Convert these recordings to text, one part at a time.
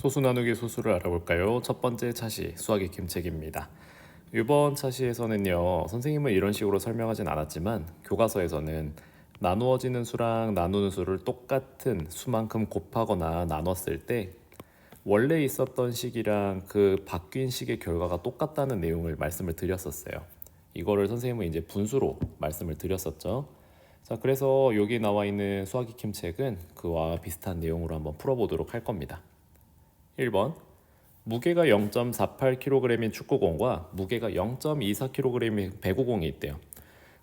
소수 나누기 소수를 알아볼까요? 첫 번째 차시 수학의 김책입니다. 이번 차시에서는요 선생님은 이런 식으로 설명하진 않았지만 교과서에서는 나누어지는 수랑 나누는 수를 똑같은 수만큼 곱하거나 나눴을 때 원래 있었던 식이랑 그 바뀐 식의 결과가 똑같다는 내용을 말씀을 드렸었어요. 이거를 선생님은 이제 분수로 말씀을 드렸었죠. 자, 그래서 여기 나와 있는 수학의 김책은 그와 비슷한 내용으로 한번 풀어보도록 할 겁니다. 1번 무게가 0.48kg인 축구공과 무게가 0.24kg인 배구공이 있대요.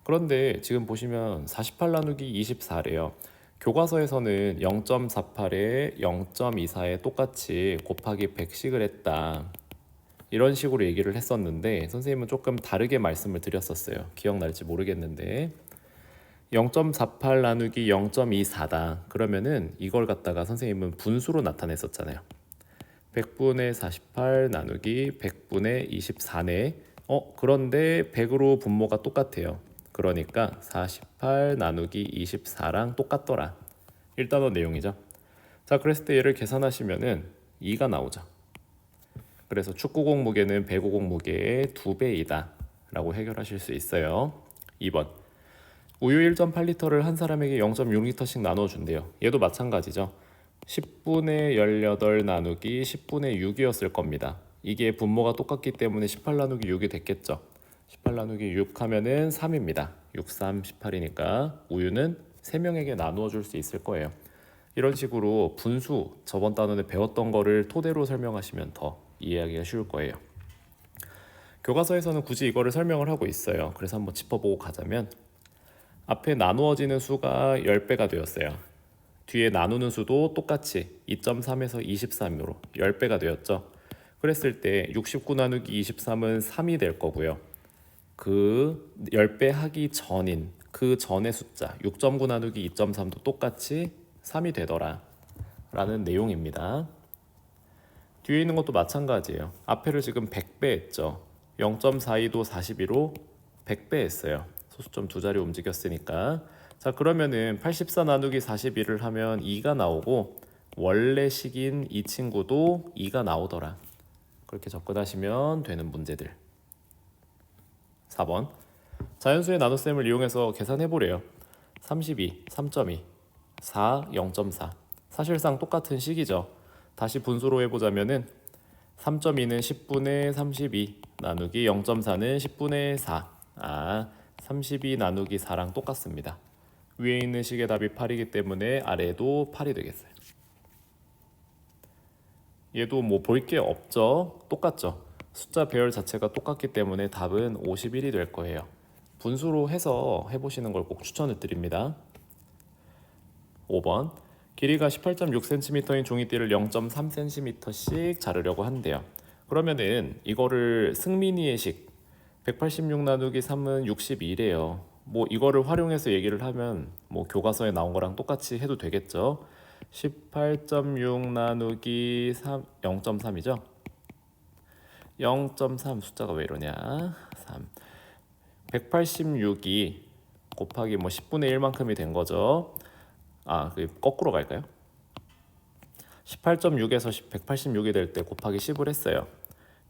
그런데 지금 보시면 48 나누기 24래요. 교과서에서는 0.48에 0.24에 똑같이 곱하기 100씩을 했다. 이런 식으로 얘기를 했었는데 선생님은 조금 다르게 말씀을 드렸었어요. 기억날지 모르겠는데 0.48 나누기 0.24다. 그러면은 이걸 갖다가 선생님은 분수로 나타냈었잖아요. 100분의 48 나누기 100분의 24네. 어, 그런데 100으로 분모가 똑같아요. 그러니까 48 나누기 24랑 똑같더라. 일단은 내용이죠. 자, 그랬을 때 얘를 계산하시면은 2가 나오죠. 그래서 축구공 무게는 배구공 무게의 2배이다. 라고 해결하실 수 있어요. 2번. 우유 1.8리터를 한 사람에게 0.6리터씩 나눠준대요. 얘도 마찬가지죠. 10분의 18 나누기 10분의 6이었을 겁니다. 이게 분모가 똑같기 때문에 18 나누기 6이 됐겠죠. 18 나누기 6 하면은 3입니다. 6, 3, 18이니까 우유는 3명에게 나누어 줄 수 있을 거예요. 이런 식으로 분수 저번 단원에 배웠던 거를 토대로 설명하시면 더 이해하기가 쉬울 거예요. 교과서에서는 굳이 이거를 설명을 하고 있어요. 그래서 한번 짚어보고 가자면 앞에 나누어지는 수가 10배가 되었어요. 뒤에 나누는 수도 똑같이 2.3에서 23으로 10배가 되었죠. 그랬을 때 69 나누기 23은 3이 될 거고요. 그 10배 하기 전인 그 전의 숫자 6.9 나누기 2.3도 똑같이 3이 되더라 라는 내용입니다. 뒤에 있는 것도 마찬가지예요. 앞에를 지금 100배 했죠. 0.42도 42로 100배 했어요. 소수점 두 자리 움직였으니까 자 그러면은 84 나누기 41을 하면 2가 나오고 원래 식인 이 친구도 2가 나오더라. 그렇게 접근하시면 되는 문제들. 4번. 자연수의 나눗셈을 이용해서 계산해 보래요. 32, 3.2, 4, 0.4 사실상 똑같은 식이죠. 다시 분수로 해보자면은 3.2는 10분의 32 나누기 0.4는 10분의 4 아, 32 나누기 4랑 똑같습니다. 위에 있는 식의 답이 8이기 때문에 아래도 8이 되겠어요. 얘도 뭐 볼 게 없죠. 똑같죠. 숫자 배열 자체가 똑같기 때문에 답은 51이 될 거예요. 분수로 해서 해보시는 걸 꼭 추천을 드립니다. 5번 길이가 18.6cm인 종이띠를 0.3cm씩 자르려고 한대요. 그러면은 이거를 승민이의 식 186 나누기 3은 62래요. 뭐 이거를 활용해서 얘기를 하면 뭐 교과서에 나온 거랑 똑같이 해도 되겠죠. 18.6 나누기 3 0.3이죠. 0.3 숫자가 왜 이러냐? 3 186이 곱하기 뭐 10분의 1만큼이 된 거죠. 아, 그 거꾸로 갈까요? 18.6에서 186이 될 때 곱하기 10을 했어요.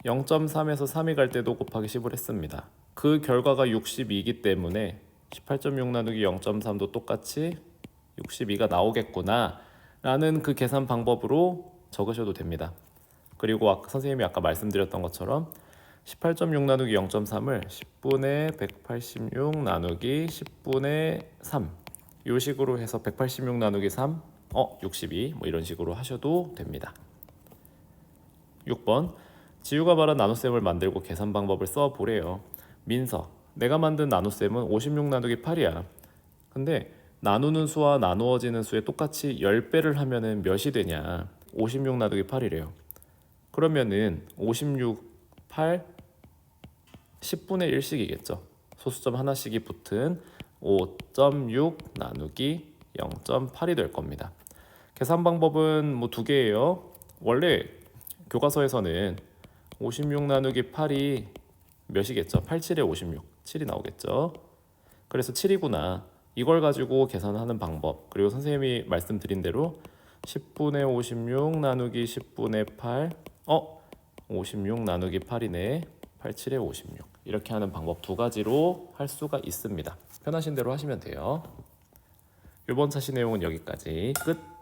0.3에서 3이 갈 때도 곱하기 10을 했습니다. 그 결과가 62이기 때문에 18.6 나누기 0.3도 똑같이 62가 나오겠구나 라는 그 계산 방법으로 적으셔도 됩니다. 그리고 아까 선생님이 아까 말씀드렸던 것처럼 18.6 나누기 0.3을 10분의 186 나누기 10분의 3 이 식으로 해서 186 나누기 3 어, 62 뭐 이런 식으로 하셔도 됩니다. 6번 지우가 말한 나눗셈을 만들고 계산 방법을 써 보래요. 민서 내가 만든 나눗셈은 56 나누기 8이야. 근데 나누는 수와 나누어지는 수에 똑같이 10배를 하면은 몇이 되냐? 56 나누기 8이래요. 그러면은 56 8 10분의 1씩이겠죠. 소수점 하나씩이 붙은 5.6 나누기 0.8이 될 겁니다. 계산 방법은 뭐 두 개예요. 원래 교과서에서는 56 나누기 8이 몇이겠죠? 87에 56, 7이 나오겠죠? 그래서 7이구나. 이걸 가지고 계산하는 방법 그리고 선생님이 말씀드린 대로 10분의 56 나누기 10분의 8. 어? 56 나누기 8이네. 87에 56. 이렇게 하는 방법 두 가지로 할 수가 있습니다. 편하신 대로 하시면 돼요. 이번 차시 내용은 여기까지 끝.